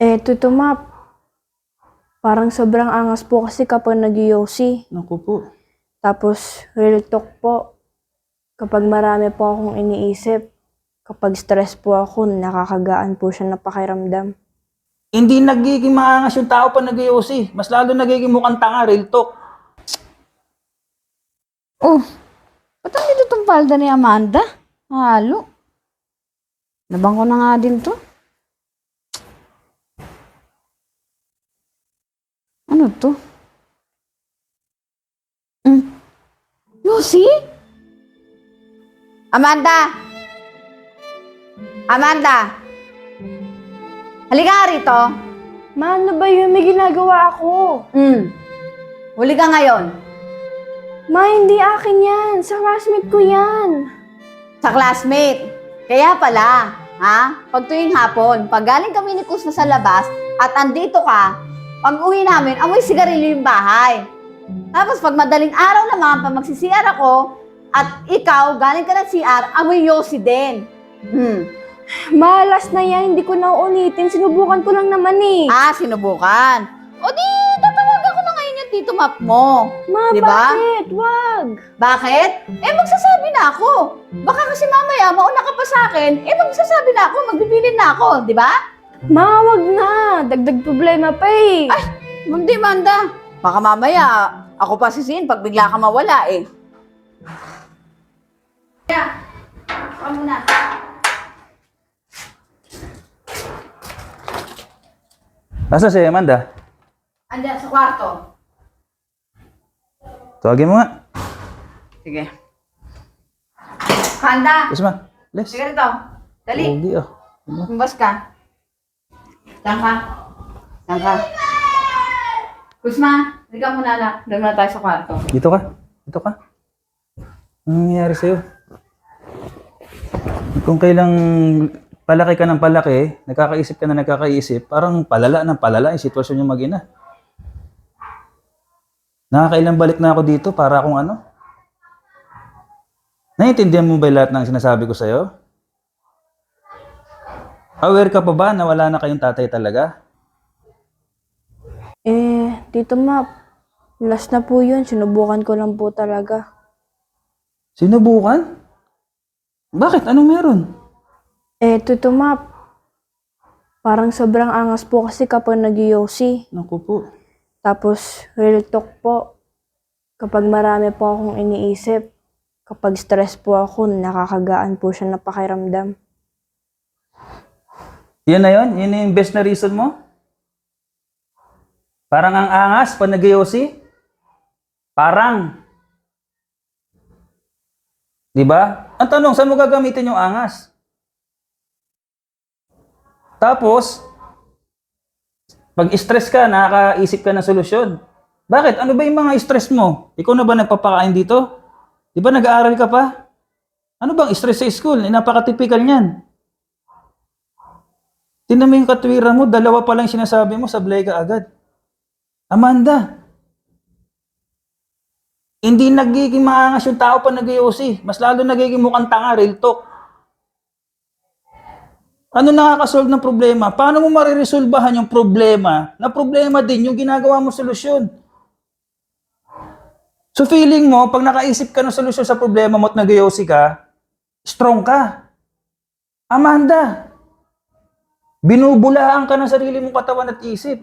Eh, Tuto Map, parang sobrang angas po kasi kapag nag Naku po. Tapos, real talk po, kapag marami po akong iniisip, kapag stress po ako, nakakagaan po siya na pakiramdam. Hindi nagiging maangas yung tao pa nag Mas lalo nagiging mukhang tanga, real talk. Oh, ba't dito tong palda ni Amanda? Halo. Nabang ko na nga din to. Ano to? Mm. Lucy? Amanda! Amanda! Halika nga rito. Ma, ano ba yun? May ginagawa ako. Mm. Huli ka ngayon. Ma, hindi akin yan. Sa classmate ko yan. Sa classmate. Kaya pala, ha? Pag tuwing hapon, pag galing kami ni Kus na sa labas at andito ka, pag uwi namin, amoy sigarilyo yung bahay. Tapos pag madaling araw naman, pag magsi-CR ako, at ikaw, galing ka ng CR, amoy yosi din. Hmm. Ma, last na yan. Hindi ko na uulitin. Sinubukan ko lang naman eh. Ah, sinubukan. O di, tatawagan ko na ngayon yung tito map mo. Ma, di ba? bakit? Wag. Bakit? Eh, magsasabi na ako. Baka kasi mamaya, mauna ka pa sa akin, eh, magsasabi na ako, magbibilin na ako, di ba? Ma, wag na. Dagdag problema pa eh. Ay, hindi, Manda. Baka mamaya, ako pa sisihin pag bigla ka mawala eh. Kaya, ako muna. Nasa si Amanda? Andiyan sa kwarto. Tawagin mo nga. Sige. Handa, Yes, ma. Les. sige rito. Dali, Pogi ah. Bumbas ka. Diyan ka. Ka. Kusma, hindi ka muna na. Doon muna tayo sa kwarto. Dito ka. Dito ka. Anong nangyayari sa'yo? Kung kailang palaki ka ng palaki, nagkakaisip ka na nagkakaisip, parang palala ng palala yung sitwasyon yung mag-ina. Nakakailang balik na ako dito para akong ano? Naiintindihan mo ba lahat ng sinasabi ko sa'yo? Aware ka pa ba na wala na kayong tatay talaga? Eh, Tito Map, last na po yun. Sinubukan ko lang po talaga. Sinubukan? Bakit? Anong meron? Eh, Tito Map, parang sobrang angas po kasi kapag nag Naku po. Tapos, real talk po, kapag marami po akong iniisip, kapag stress po ako, nakakagaan po siya na pakiramdam. Yan na yun? Yun na yung best na reason mo? Parang ang angas pag nag Parang. Di ba? Ang tanong, saan mo gagamitin yung angas? Tapos, pag stress ka, nakakaisip ka ng solusyon. Bakit? Ano ba yung mga stress mo? Ikaw na ba nagpapakain dito? Di ba nag-aaral ka pa? Ano bang stress sa school? Eh, napaka-typical niyan. Tingnan mo yung katwiran mo, dalawa pa lang sinasabi mo, sablay ka agad. Amanda, hindi nagiging maangas yung tao pa nag Mas lalo nagiging mukhang tanga, real talk. Ano nakakasolve ng problema? Paano mo mariresolbahan yung problema na problema din yung ginagawa mo solusyon? So feeling mo, pag nakaisip ka ng solusyon sa problema mo at nag ka, strong ka. Amanda, Binubulaan ka ng sarili mong katawan at isip.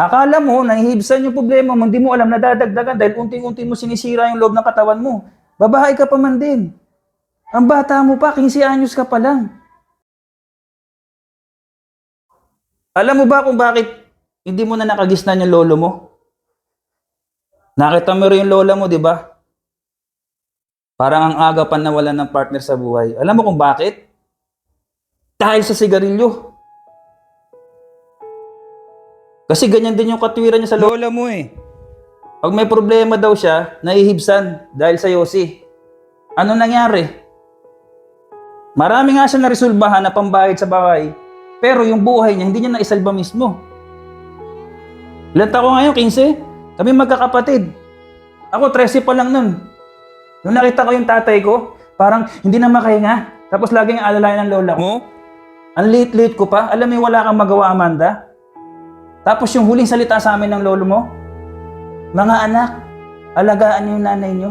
Akala mo, nahihibsan yung problema mo, hindi mo alam na dadagdagan dahil unting-unti mo sinisira yung loob ng katawan mo. Babahay ka pa man din. Ang bata mo pa, 15 anyos ka pa lang. Alam mo ba kung bakit hindi mo na nakagisnan yung lolo mo? Nakita mo rin yung lola mo, di ba? Parang ang aga pa nawalan ng partner sa buhay. Alam mo kung bakit? Dahil sa sigarilyo. Kasi ganyan din yung katwiran niya sa lola mo eh. Pag may problema daw siya, nahihibsan dahil sa yosi. Ano nangyari? Marami nga siya naresolbahan na pambayad sa bahay, pero yung buhay niya, hindi niya naisalba mismo. Ilan ako ngayon? 15? Kami magkakapatid. Ako, 13 pa lang nun. Nung nakita ko yung tatay ko, parang hindi na makahinga. Tapos laging alalayan ng lola mo. Ang late-late ko pa. Alam mo, wala kang magawa, Amanda. Tapos yung huling salita sa amin ng lolo mo, Mga anak, alagaan niyo yung nanay niyo.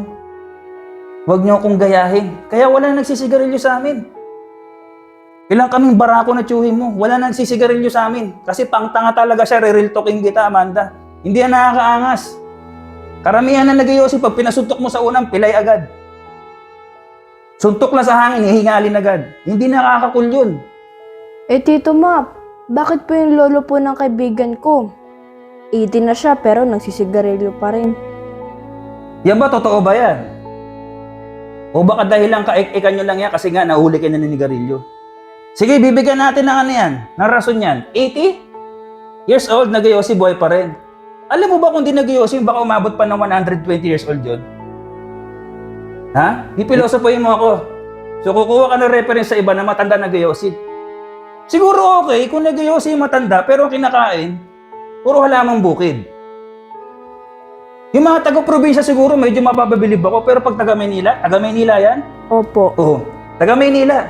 Huwag niyo akong gayahin. Kaya wala nang nagsisigarilyo sa amin. Ilang kaming barako na tiyuhin mo, wala nang nagsisigarilyo sa amin. Kasi pangtanga talaga siya, re-real talking kita, Amanda. Hindi yan nakakaangas. Karamihan na nag pag pinasuntok mo sa unang, pilay agad. Suntok lang sa hangin, hihingalin agad. Hindi nakakakul yun. Eh, Tito Map, bakit po yung lolo po ng kaibigan ko? 80 na siya pero nagsisigarilyo pa rin. Yan ba, totoo ba yan? O baka dahil lang kaik-ikan nyo lang yan kasi nga nahuli kayo na ninigarilyo. Sige, bibigyan natin ng ano yan, ng rason yan. 80 years old, nagayosi boy pa rin. Alam mo ba kung di nagayosi, baka umabot pa ng 120 years old yun? Ha? Di pilosopoyin mo ako. So kukuha ka ng reference sa iba na matanda nagayosi. Siguro okay kung nagayosi yung matanda pero ang kinakain, puro halamang bukid. Yung mga taga-probinsya siguro medyo mapapabilib ako, pero pag taga Maynila, taga Maynila yan? Opo. Oo, taga Maynila.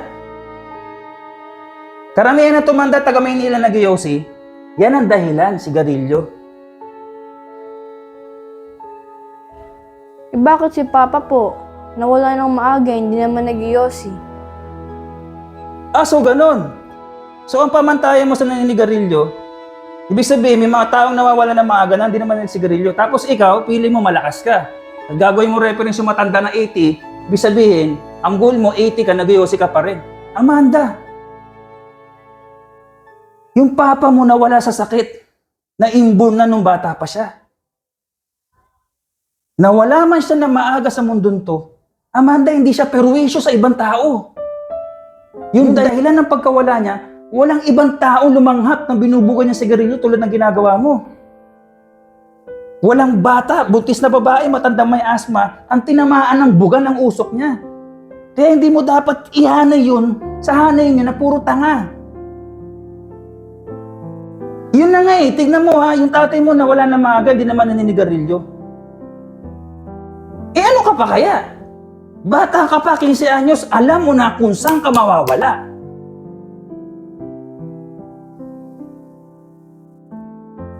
Karamihan na tumanda taga Maynila na giyosi, yan ang dahilan, sigarilyo. Eh, bakit si Papa po? Nawala ng maaga, hindi naman nag-iossi. Ah, so ganun. So ang pamantayan mo sa naninigarilyo, ibig sabihin may mga taong nawawala ng maaga na hindi naman naninigarilyo. Tapos ikaw, pili mo malakas ka. Pag gagawin mo reference yung matanda na 80, ibig sabihin, ang goal mo 80 ka, nag ka pa rin. Amanda, yung papa mo nawala sa sakit, na inborn na nung bata pa siya. Nawala man siya na maaga sa mundong to, Amanda, hindi siya perwisyo sa ibang tao. Yung dahilan ng pagkawala niya, walang ibang tao lumanghap ng binubugan niya sigarilyo tulad ng ginagawa mo. Walang bata, buntis na babae, matandang may asma, ang tinamaan ng buga ng usok niya. Kaya hindi mo dapat ihanay yun sa hanay niyo na puro tanga. Yun na nga eh, tignan mo ha, yung tatay mo na wala na maaga, di naman naninigarilyo. Eh ano ka pa kaya? Bata ka pa, 15 anyos, alam mo na kung saan ka mawawala.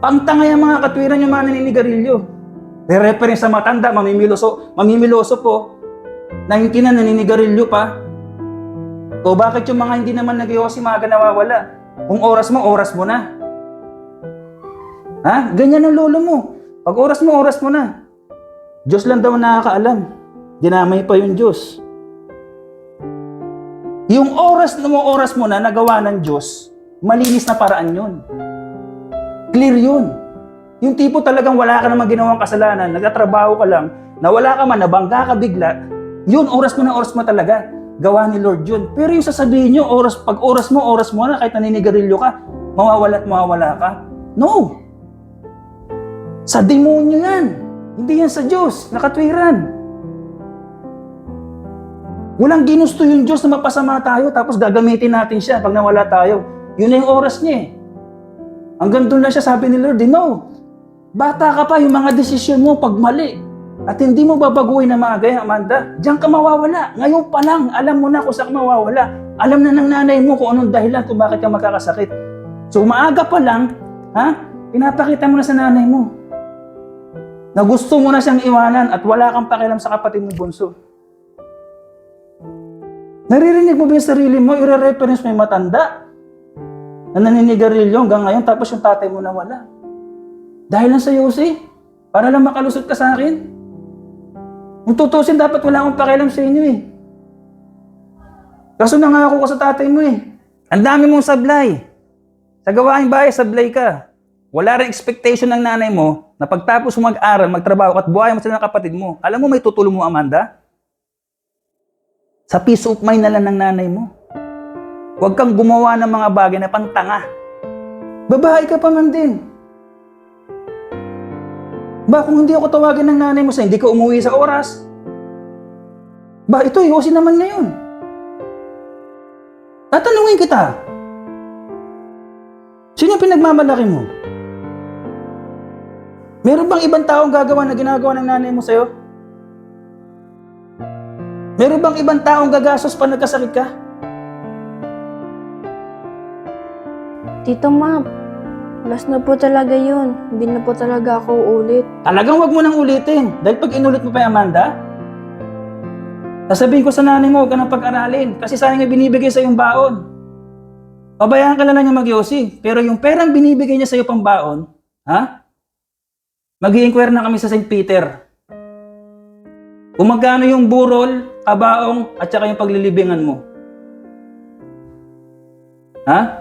Pangtanga yung mga katwiran yung mga naninigarilyo. Re-reference sa matanda, mamimiloso, mamimiloso po, na hindi na naninigarilyo pa. O bakit yung mga hindi naman nag maaga nawawala? Kung oras mo, oras mo na. Ha? Ganyan ang lolo mo. Pag oras mo, oras mo na. Diyos lang daw nakakaalam. Dinamay pa yung Diyos. Yung oras mo, oras mo na nagawa ng Diyos, malinis na paraan yun. Clear yun. Yung tipo talagang wala ka namang ginawang kasalanan, nagtatrabaho ka lang, nawala ka man, nabangga ka bigla, yun, oras mo na oras mo talaga. Gawa ni Lord yun. Pero yung sasabihin nyo, oras, pag oras mo, oras mo na, kahit naninigarilyo ka, mawawala at mawawala ka. No! Sa demonyo yan. Hindi yan sa Diyos. Nakatwiran. Walang ginusto yung Diyos na mapasama tayo tapos gagamitin natin siya pag nawala tayo. Yun na yung oras niya eh. Hanggang doon lang siya sabi ni Lord, no. Bata ka pa, yung mga desisyon mo pag mali. At hindi mo babaguhin na mga gaya, Amanda. Diyan ka mawawala. Ngayon pa lang, alam mo na kung saan mawawala. Alam na ng nanay mo kung anong dahilan kung bakit ka magkakasakit. So maaga pa lang, ha? Pinapakita mo na sa nanay mo na gusto mo na siyang iwanan at wala kang pakialam sa kapatid mo bunso. Naririnig mo ba yung sarili mo? I-reference mo yung matanda na naninigarilyo hanggang ngayon tapos yung tatay mo nawala. Dahil lang sa Yossi, para lang makalusot ka sa akin. Kung tutusin, dapat wala akong pakialam sa inyo eh. Kaso nangako ko sa tatay mo eh. Ang dami mong sablay. Sa gawaing bahay, sablay ka. Wala rin expectation ng nanay mo na pagtapos mo mag-aral, magtrabaho at buhay mo sila ng kapatid mo. Alam mo may tutulong mo, Amanda? Sa peace of mind na lang ng nanay mo. Huwag kang gumawa ng mga bagay na pantanga. Babae ka pa man din. Ba, kung hindi ako tawagin ng nanay mo sa hindi ka umuwi sa oras? Ba, ito, yosin naman ngayon. Tatanungin kita. Sino yung pinagmamalaki mo? Meron bang ibang taong gagawa na ginagawa ng nanay mo sa'yo? Meron bang ibang taong gagastos pa nagkasakit ka? Tito Ma, last na po talaga yun. Hindi na po talaga ako ulit. Talagang wag mo nang ulitin. Dahil pag inulit mo pa yung Amanda, sasabihin ko sa nanay mo, huwag ka pag-aralin. Kasi sayang yung binibigay sa yung baon. Pabayaan ka na lang niya mag Pero yung perang binibigay niya sa iyo pang baon, ha? mag inquire na kami sa St. Peter. Kung magkano yung burol, kabaong, at saka yung paglilibingan mo. Ha?